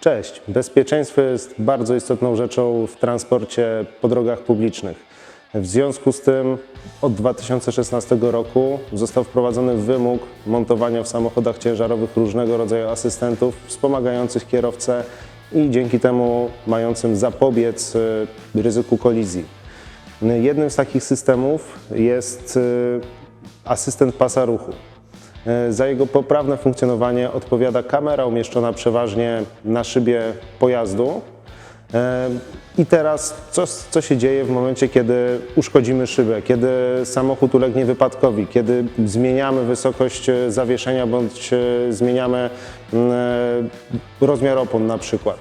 Cześć. Bezpieczeństwo jest bardzo istotną rzeczą w transporcie po drogach publicznych. W związku z tym od 2016 roku został wprowadzony wymóg montowania w samochodach ciężarowych różnego rodzaju asystentów wspomagających kierowcę i dzięki temu mającym zapobiec y, ryzyku kolizji. Jednym z takich systemów jest y, asystent pasa ruchu. E, Za jego poprawne funkcjonowanie odpowiada kamera umieszczona przeważnie na szybie pojazdu. E, I teraz co, co się dzieje w momencie, kiedy uszkodzimy szybę, kiedy samochód ulegnie wypadkowi, kiedy zmieniamy wysokość e, zawieszenia bądź zmieniamy mm, rozmiar opon na przykład.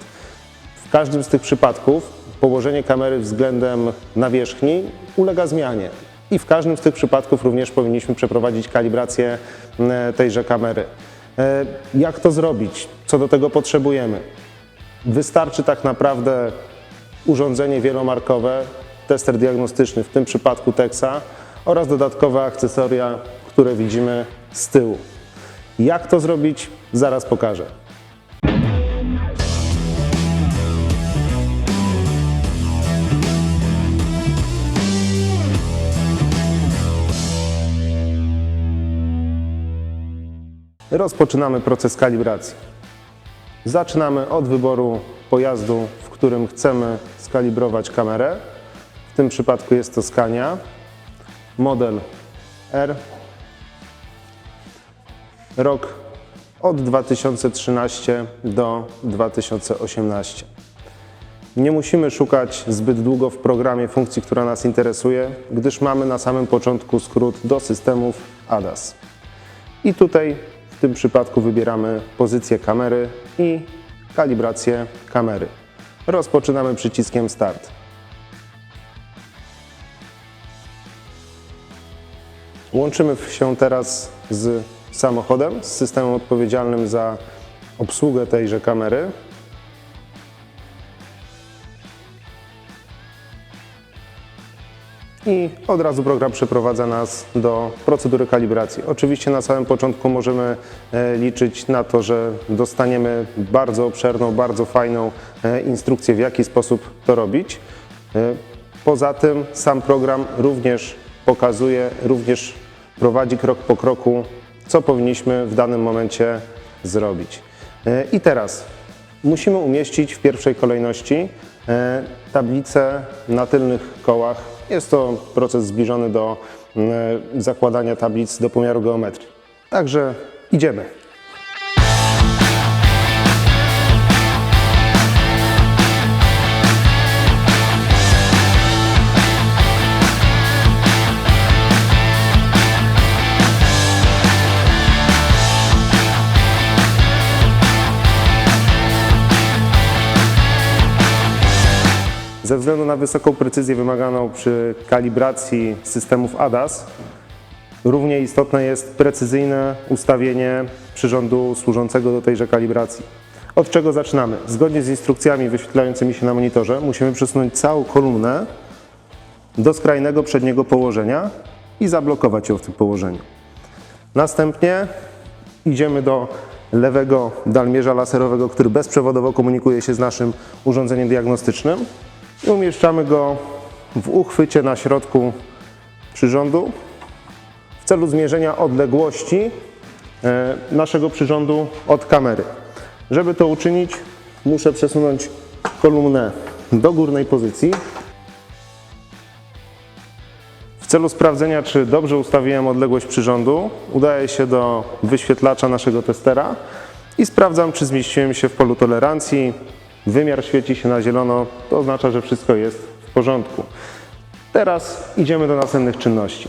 W każdym z tych przypadków położenie kamery względem nawierzchni ulega zmianie. I w każdym z tych przypadków również powinniśmy przeprowadzić kalibrację m, tejże kamery. E, Jak to zrobić? Co do tego potrzebujemy? Wystarczy tak naprawdę urządzenie wielomarkowe, tester diagnostyczny, w tym przypadku Texa oraz dodatkowe akcesoria, które widzimy z tyłu. Jak to zrobić? Zaraz pokażę. Rozpoczynamy proces kalibracji. Zaczynamy od wyboru pojazdu, w którym chcemy skalibrować kamerę. W tym przypadku jest to Scania, model R, rok od 2013 do 2018. Nie musimy szukać zbyt długo w programie funkcji, która nas interesuje, gdyż mamy na samym początku skrót do systemów ADAS. I tutaj w tym przypadku wybieramy pozycję kamery i kalibrację kamery. Rozpoczynamy przyciskiem Start. Łączymy się teraz z samochodem, z systemem odpowiedzialnym za obsługę tejże kamery. I od razu program przeprowadza nas do procedury kalibracji. Oczywiście na samym początku możemy e, liczyć na to, że dostaniemy bardzo obszerną, bardzo fajną e, instrukcję, w jaki sposób to robić. E, Poza tym sam program również pokazuje, również prowadzi krok po kroku, co powinniśmy w danym momencie zrobić. I teraz musimy umieścić w pierwszej kolejności e, tablicę na tylnych kołach. Jest to proces zbliżony do e, zakładania tablic do pomiaru geometrii. Także idziemy. Ze względu na wysoką precyzję wymaganą przy kalibracji systemów ADAS, równie istotne jest precyzyjne ustawienie przyrządu służącego do tejże kalibracji. Od czego zaczynamy? Zgodnie z instrukcjami wyświetlającymi się na monitorze musimy przesunąć całą kolumnę do skrajnego przedniego położenia i zablokować ją w tym położeniu. Następnie idziemy do lewego dalmierza laserowego, który bezprzewodowo komunikuje się z naszym urządzeniem diagnostycznym i umieszczamy go w uchwycie na środku przyrządu w celu zmierzenia odległości e, naszego przyrządu od kamery. Żeby to uczynić, muszę przesunąć kolumnę do górnej pozycji. W celu sprawdzenia, czy dobrze ustawiłem odległość przyrządu, udaję się do wyświetlacza naszego testera i sprawdzam, czy zmieściłem się w polu tolerancji. Wymiar świeci się na zielono, to oznacza, że wszystko jest w porządku. Teraz idziemy do następnych czynności.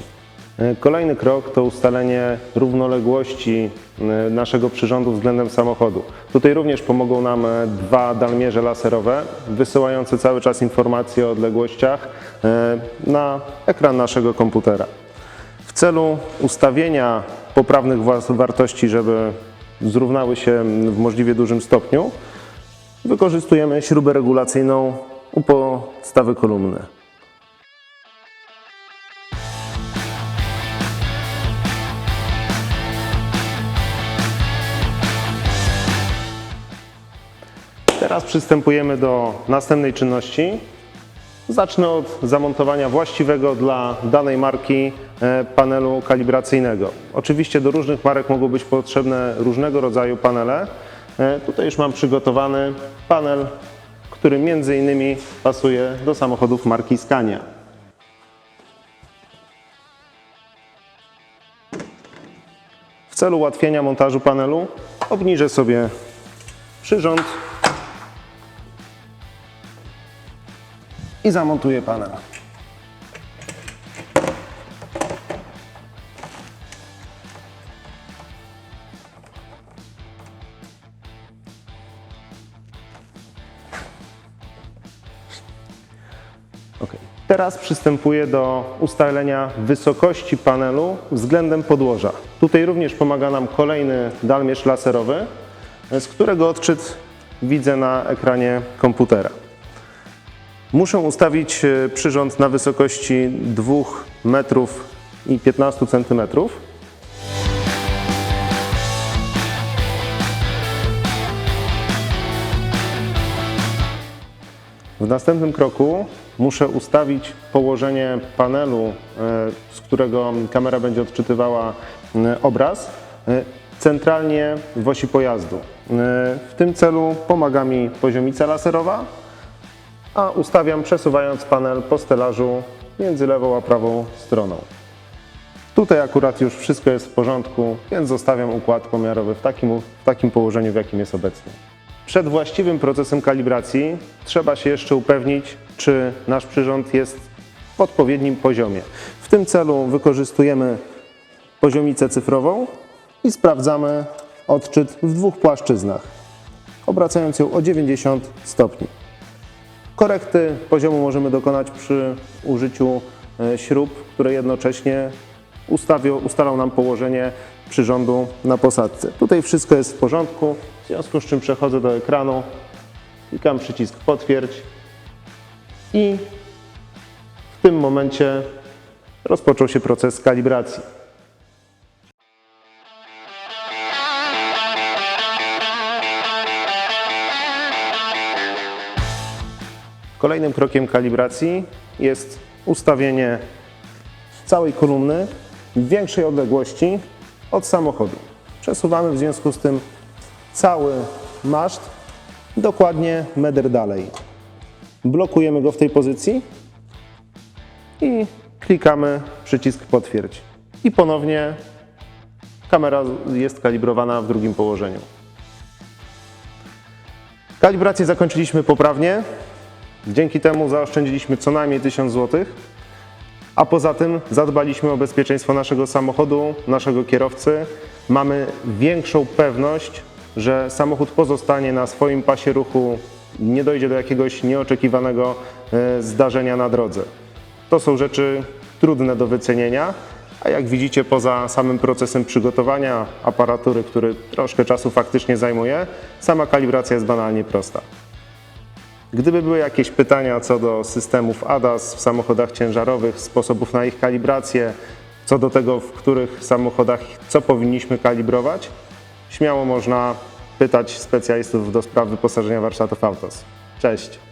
E, Kolejny krok to ustalenie równoległości e, naszego przyrządu względem samochodu. Tutaj również pomogą nam e, dwa dalmierze laserowe, wysyłające cały czas informacje o odległościach na ekran naszego komputera. W celu ustawienia poprawnych wa- wartości, żeby zrównały się w możliwie dużym stopniu, wykorzystujemy śrubę regulacyjną u podstawy kolumny. Teraz przystępujemy do następnej czynności. Zacznę od zamontowania właściwego dla danej marki e, panelu kalibracyjnego. Oczywiście do różnych marek mogą być potrzebne różnego rodzaju panele. E, Tutaj już mam przygotowany panel, który między innymi pasuje do samochodów marki Scania. W celu ułatwienia montażu panelu obniżę sobie przyrząd i zamontuję panel. Teraz przystępuję do ustalenia wysokości panelu względem podłoża. Tutaj również pomaga nam kolejny dalmierz laserowy, z którego odczyt widzę na ekranie komputera. Muszę ustawić e, przyrząd na wysokości 2 metrów i 15 centymetrów. W następnym kroku muszę ustawić położenie panelu, e, z którego kamera będzie odczytywała e, obraz, e, centralnie w osi pojazdu. W tym celu pomaga mi poziomica laserowa, a ustawiam przesuwając panel po stelażu między lewą a prawą stroną. Tutaj akurat już wszystko jest w porządku, więc zostawiam układ pomiarowy w takim, w takim położeniu, w jakim jest obecnie. Przed właściwym procesem kalibracji trzeba się jeszcze upewnić, czy nasz przyrząd jest w odpowiednim poziomie. W tym celu wykorzystujemy poziomicę cyfrową i sprawdzamy odczyt w dwóch płaszczyznach, obracając ją o 90 stopni. Korekty poziomu możemy dokonać przy użyciu e, śrub, które jednocześnie ustawią, ustalą nam położenie przyrządu na posadce. Tutaj wszystko jest w porządku, w związku z czym przechodzę do ekranu, klikam przycisk potwierdź i w tym momencie rozpoczął się proces kalibracji. Kolejnym krokiem kalibracji jest ustawienie całej kolumny w większej odległości od samochodu. Przesuwamy w związku z tym cały maszt dokładnie metr dalej. Blokujemy go w tej pozycji i klikamy przycisk potwierdź. I ponownie kamera jest kalibrowana w drugim położeniu. Kalibrację zakończyliśmy poprawnie. Dzięki temu zaoszczędziliśmy co najmniej 1000 zł, a poza tym zadbaliśmy o bezpieczeństwo naszego samochodu, naszego kierowcy. Mamy większą pewność, że samochód pozostanie na swoim pasie ruchu, nie dojdzie do jakiegoś nieoczekiwanego e, zdarzenia na drodze. To są rzeczy trudne do wycenienia, a jak widzicie, poza samym procesem przygotowania aparatury, który troszkę czasu faktycznie zajmuje, sama kalibracja jest banalnie prosta. Gdyby były jakieś pytania co do systemów ADAS w samochodach ciężarowych, sposobów na ich kalibrację, co do tego, w których samochodach co powinniśmy kalibrować, śmiało można pytać specjalistów do spraw wyposażenia warsztatów Autos. Cześć!